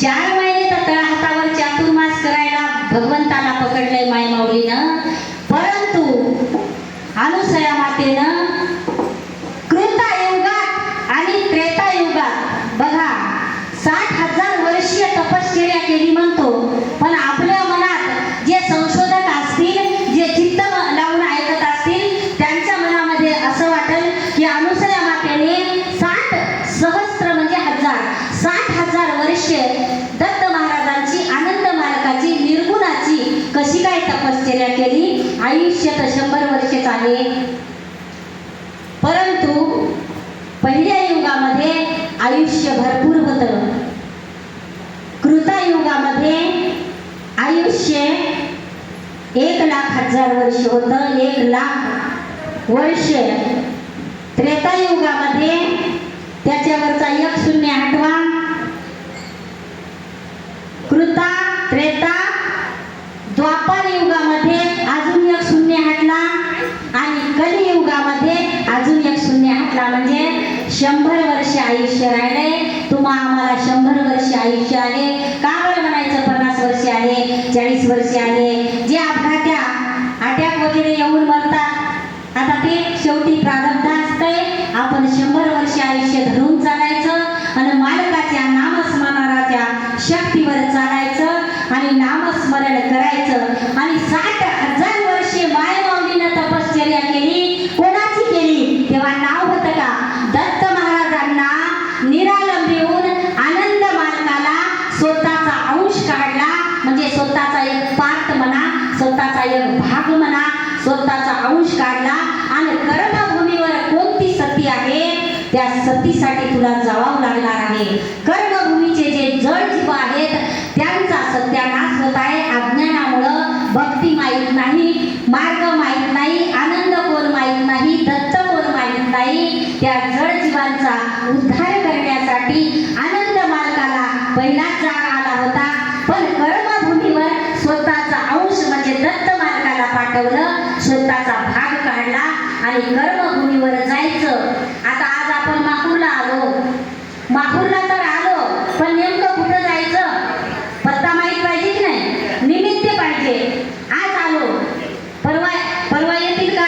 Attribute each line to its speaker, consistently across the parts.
Speaker 1: चार महिने तर हातावर चातुर्मास करायला भगवंताला पकडलंय माय माऊलीनं. परंतु अनुसया मातेनं कृता युगात आणि त्रेता युगात बघा साठ हजार वर्षीय तपश्चर्या केली म्हणतो पण आपल्या मनात जे संशोधक असतील जे चित्त लावून ऐकत असतील त्यांच्या मनामध्ये असं वाटेल की अनुसया मातेने साठ सहस्त्र म्हणजे हजार साठ हजार वर्षे दत्त महाराजांची आनंद मालकाची निर्गुणाची कशी काय तपश्चर्या केली आयुष्य तर शंभर वर्षेच आहे परंतु पहिल्या युगामध्ये आयुष्य भरपूर होतं. कृतायुगामध्ये आयुष्य एक लाख हजार वर्ष होतं एक लाख वर्ष. त्रेतायुगामध्ये त्याच्यावरचा एक शून्य हटवा कृता त्रेता द्वापार युगामध्ये अजून एक शून्य हटला आणि कलियुगामध्ये अजून एक शून्य हटला. म्हणजे शंभर वर्ष आयुष्य राहिले. तुम्हा आम्हाला शंभर वर्ष आयुष्य आहे. का बरं म्हणायचं पन्नास वर्ष आहे चाळीस वर्ष आहे? जे अपघात्या अटॅक वगैरे येऊन मरतात. आता ते शेवटी प्रारब्ध असतंय. आपण शंभर वर्ष आयुष्य धरून चालायचं आणि मालकाच्या नामस्मरणाच्या शक्ती चालायचं आणि नामस्मरण करायचं आणि साठ हजार वर्षे माय माऊलीनं तपश्चर्या केली कोणाची केली तेव्हा नाव होतं का दत्त महाराजांना निरालंब येऊन आनंद मालकाला स्वतःचा अंश काढला म्हणजे स्वतःचा एक पार्ट म्हणा स्वतःचा एक भाग म्हणा स्वतःचा अंश काढला आणि कर्मभूमीवर कोणती सती आहे त्या सतीसाठी तुला जावावं लागणार आहे. कर्मभूमीचे जे जड जीव आहेत त्यांचा सत्यानाश होत आहे. अज्ञानामुळं भक्ती माहीत नाही मार्ग माहीत नाही आनंद कोण माहीत नाही दत्त कोण माहीत नाही. त्या जड जीवांचा उद्धार करण्यासाठी आनंद मालकाला पहिलाच जागा आला होता पण कर्मभूमीवर स्वतःचा अंश म्हणजे दत्त मालकाला पाठवलं स्वतःचा भाग काढला आणि कर्मभूमीवर जायचं आता आज आपण माहूरला आलो माहूरला तर आलो पण नेमकं कुठं जायचं पत्ता माहीत पाहिजे की नाही निमित्त पाहिजे आज आलो परवा परवा येतील का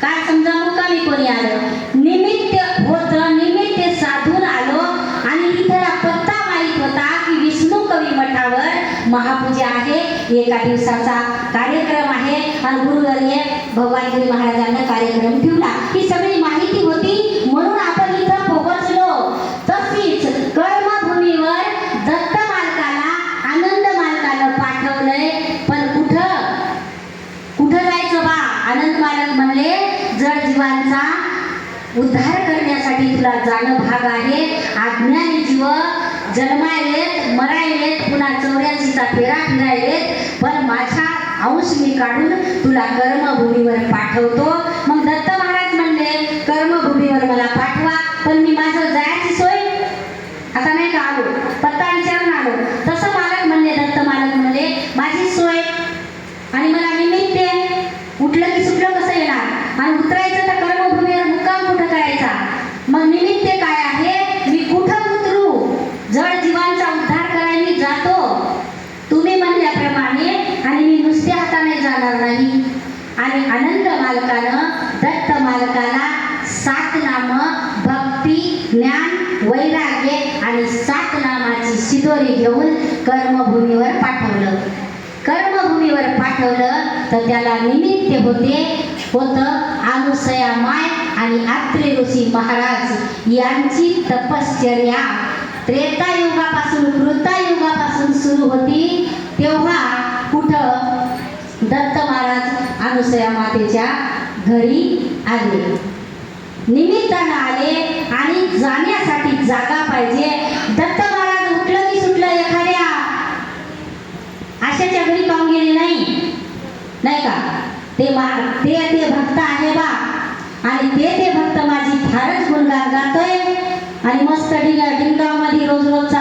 Speaker 1: काय समजा मुक्कामी कोणी आलं निमित्त होतं निमित्त साधून आलो आणि इथला पत्ता माहीत होता की विष्णू कवी मठावर महापूजा आहे एका दिवसाचा कार्यक्रम आहे. आणि गुरुवर्य भगवानगिरी महाराजांना कार्यक्रम ठेवला. ही सगळी माहिती होती. म्हणून आपण इथं पोहोचलो. तशीच कर्मभूमीवर दत्त मालकाला आनंद मालकाला पाठवलंय. पण कुठं? कुठं जायचं बा? आनंद मालक म्हणले जड जीवांचा उद्धार करण्यासाठी तुला जाणं भाग आहे. अज्ञानी जीव जन्मायलेत मरायलेत पुन्हा चौऱ्याऐंशीचा फेरा फिरायलेत. पण माझा अंश मी काढून तुला कर्मभूमीवर पाठवतो. मग दत्त महाराज म्हणले कर्मभूमीवर मला पाठवा पण मी माझं जायची सोय आता नाही का आलो पत्ता विचारून आलो तसं मालक म्हणले दत्त मालक म्हणले माझी सोय आणि मला निमित्त आहे. उठलं की सुटलं कसं येणार आणि उतरायचं तर कर्मभूमीवर मुक्काम कुठं करायचा मग निमित्त काय आहे मी कुठं उतरू जड जीवांचा उद्धार करायला मी जातो तुम्ही म्हणल्याप्रमाणे आणि मी नुसत्या हाताने जाणार नाही आणि आनंद मालकानं दत्त मालकाला सात नाम भक्ती ज्ञान वैराग्य आणि सात नामाची शिदोरी घेऊन कर्मभूमीवर पाठवलं. कर्मभूमीवर पाठवलं तर त्याला निमित्त होते होतं अनुसया माय आणि आत्रे ऋषी महाराज यांची तपश्चर्या. त्रेता युगापासून कृता युगापासून सुरू होती तेव्हा कुठं दत्त महाराज अनुसया मातेच्या घरी आले. निमित्तानं आले आणि जाण्यासाठी जागा पाहिजे. दत्त महाराज उठलं की सुटलं एखाद्या. आशाच्या घरी पाहून गेले नाही? नाही का? ते मा ते ते भक्त आहे बा. आणि ते ते भक्त माझी फारच गुणगान गातोय. आणि मस्त डिंग डिंगामध्ये रोज रोज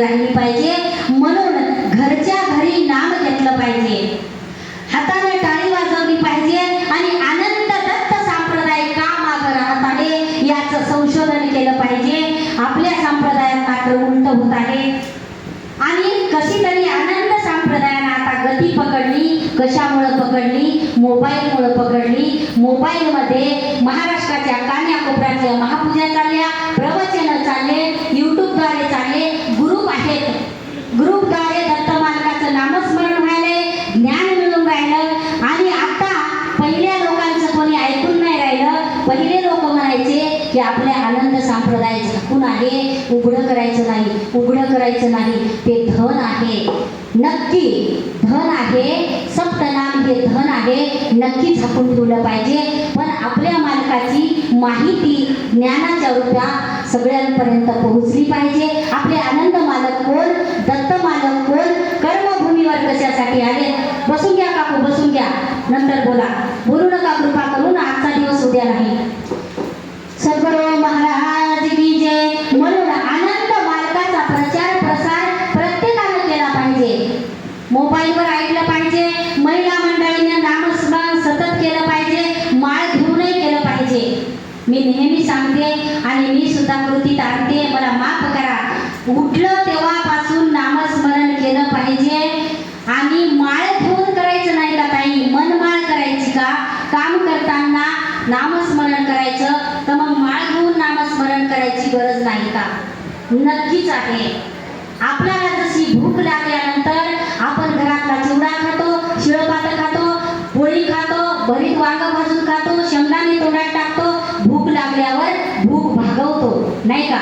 Speaker 1: राहिली पाहिजे. म्हणून घरच्या घरी नाम घेतलं पाहिजे. हाताने टाळी वाजवली पाहिजे आणि आनंद दत्त संप्रदाय का माग राहत आहे याचं संशोधन केलं पाहिजे. आपल्या संप्रदायात मात्र उलट होत आहे. आणि कशी तरी आनंद संप्रदायानं आता गती पकडली कशामुळे पकडली? मोबाईलमुळे पकडली. मोबाईलमध्ये म्हणायचे आपल्या आनंद संप्रदाय झाकून आहे? उघडं करायचं नाही. उघडं करायचं नाही. ते धन आहे. नक्की धन आहे. सप्तनाम हे धन आहे. नक्की झाकून ठेवलं पाहिजे. पण आपल्या मालकाची माहिती ज्ञानाच्या रूपात सगळ्यांपर्यंत पोहोचली पाहिजे. आपले आनंद मालक कोण? दत्त मालक कोण? कर्मभूमीवर कशासाठी आले बसून घ्या काकू बसून घ्या. नंतर बोला. बोलू नका कृपा करून आजचा दिवस उद्या नाही. मोबाईलवर ऐकलं पाहिजे महिला मंडळीने नामस्मरण सतत केलं पाहिजे माळ घेऊनही केलं पाहिजे. मी नेहमी सांगते आणि मी सुद्धा कृतीत आणते मला माफ करा. उठलं तेव्हापासून नामस्मरण केलं पाहिजे आणि माळ घेऊन करायचं नाही का ताई? मनमाळ करायची का? काम करताना नामस्मरण करायचं तर मग माळ घेऊन नामस्मरण करायची गरज नाही का? नक्कीच आहे. आपल्याला जशी भूक लागल्यानंतर चिवडा खातो शिळपात खातो पोळी खातो भरीत वांग भाजून खातो शेंगदाणे तोंडात टाकतो भूक लागल्यावर भूक भागवतो नाही का?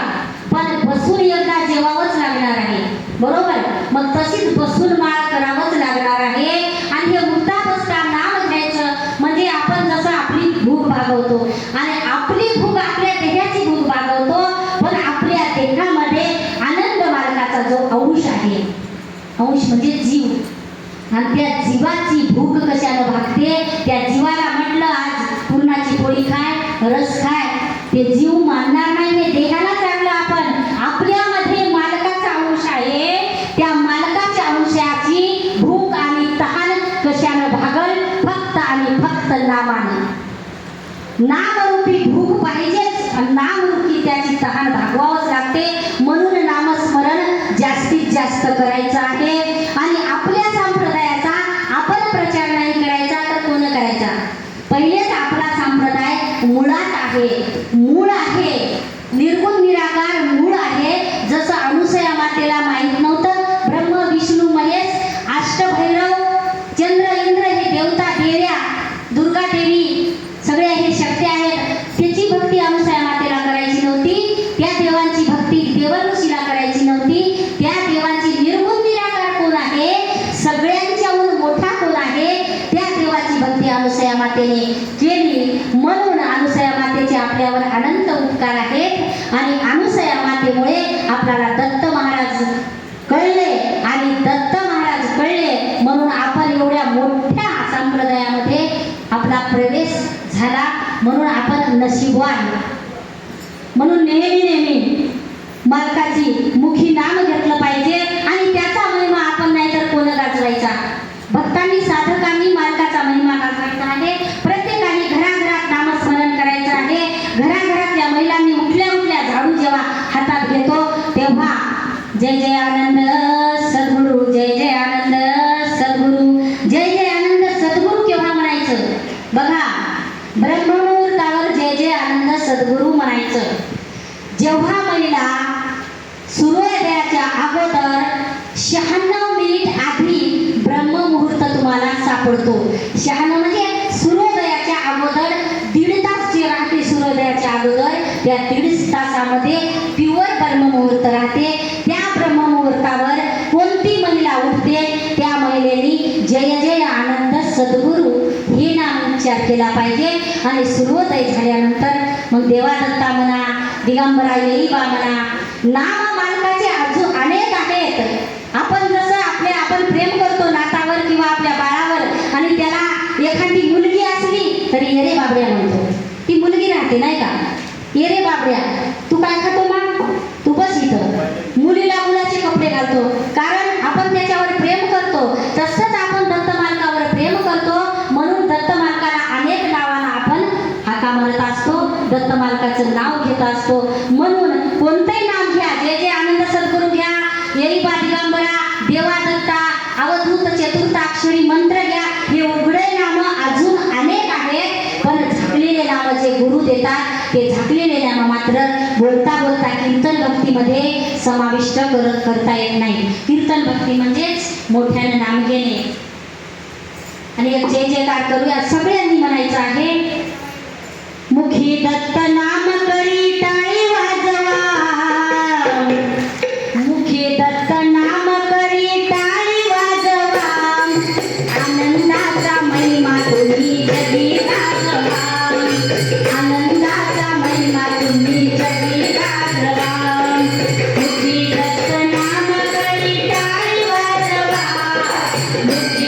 Speaker 1: पण बसून एकदा जेवावंच लागणार आहे. बरोबर? मग तशीच बसून माळ करावंच लागणार आहे आणि हे उठता बसता नाम घ्यायचं म्हणजे आपण जसं आपली भूक भागवतो आणि आपली भूक आपल्या देहाची भूक भागवतो पण आपल्या देहामध्ये आनंद मार्गाचा जो अंश आहे अंश म्हणजे जीव आणि त्या जीवाची भूक कशाला भागते? त्या जीवाला म्हटलं आज पुरणाची पोळी खाय रस खाय. ते जीव मानणार नाही हे देहाला चांगलं आपण. आपल्यामध्ये मालकाचा अंश आहे. त्या मालकाच्या अंशाची भूक आणि तहान कशानं भागल? फक्त आणि फक्त नामाने. नामरूपी भूक पाहिजेच. आणि नामरूपी त्याची तहान भागवावंच लागते. म्हणून नामस्मरण जास्तीत जास्त करायचं आहे आणि आपल्या संप्रदायाचा आपण प्रचार नाही करायचा तर कोण करायचा पहिलेच आपला संप्रदाय मुळात आहे मूळ आहे निर्गुण निराकार मूळ आहे जसं अनुसया मातेला माहीत नव्हतं ब्रह्म विष्णू महेश अष्टभैरव चंद्र इंद्र हे देवता देव्या दुर्गा देवी सगळे हे शक्ती आहेत त्याची भक्ती अनुसया मातेला करायची नव्हती त्या देवांची भक्ती देवऋषीला करायची नव्हती त्या देवांची निर्गुण निराकार कोण आहे सगळ्यांच्याहून मोठा कोण आहे त्या देवाची भक्ती अनुसया मातेने केली म्हणून अनुसया मातेचे आपल्यावर अनंत उपकार आहेत आणि अनुसया आपल्याला दत्त महाराज कळले आणि दत्त महाराज कळले म्हणून आपण एवढ्या मोठ्या संप्रदायामध्ये आपला प्रवेश झाला म्हणून आपण नशीबवान. म्हणून नेहमी नेहमी मालकाची मुखी नाम घेतलं पाहिजे आणि त्याचा महिमा आपण नाही तर कोण गाजवायचा भक्तांनी साधकांनी मालकाचा महिमा गाजवायचा आहे प्रत्येकाने घराघरात नामस्मरण करायचं आहे घराघरातल्या महिलांनी उठल्या उठल्या झाडू जेव्हा हातात घेतो तेव्हा जय जय आनंद सद्गुरु जय जय आनंद सद्गुरु जय जय आनंद सद्गुरु केव्हा म्हणायचं बघा ब्रह्ममुहूर्तावर जय जय आनंद सद्गुरु म्हणायचं जेव्हा महिला सूर्योदयाच्या अगोदर शहाण्णव मिनिट आधी ब्रह्ममुहूर्त तुम्हाला सापडतो. शहाण्णव म्हणजे सूर्योदयाच्या अगोदर दीड तास जे राहते सूर्योदयाच्या अगोदर त्या दीड तासामध्ये प्युअर ब्रह्ममुहूर्त राहते. त्या ब्रह्ममुहूर्तावर कोणती महिला उठते? त्या महिलेनी जय जय आनंद सद्गुरू. उच्चार केला पाहिजे. आणि सूर्योदय झाल्यानंतर मग देवादत्ता म्हणा दिगंबरा येईबा म्हणा नाम मालकाचे अजून अनेक आहेत. आपण जसं आपले आपण प्रेम करतो नातावर किंवा आपल्या बाळावर आणि त्याला एखादी मुलगी असली तरी येरे बाबड्या म्हणतो. ती मुलगी राहते नाही का? येरे बाबड्या तू काय खातो मग तू बस इथं मुलीला मुलाचे कपडे घालतो कारण आपण त्याच्यावर प्रेम करतो तसंच आपण दत्त मालकावर प्रेम करतो म्हणून दत्त मालकाला अनेक नावानं आपण हाका म्हणत असतो दत्त मालकाचं नाव घेत असतो म्हणून कोणतंही नाव घ्या जे जे आनंद सद्गुरू घ्या येईबा दिगंबरा देवा दत्ता अवधूत चतुर्थाक्षरी मंत्र घ्या हे उघडे नाम अजून अनेक आहेत पण झाकलेले नाम जे गुरु देतात ते झाकलेले नाम मात्र बोलता बोलता कीर्तन भक्तीमध्ये समाविष्ट करत करता येत नाही. कीर्तन भक्ती म्हणजेच मोठ्याने नाम घेणे. आणि जे जे काय करूया सगळ्यांनी म्हणायचं आहे मुखी दत्त नाम करीत Amen.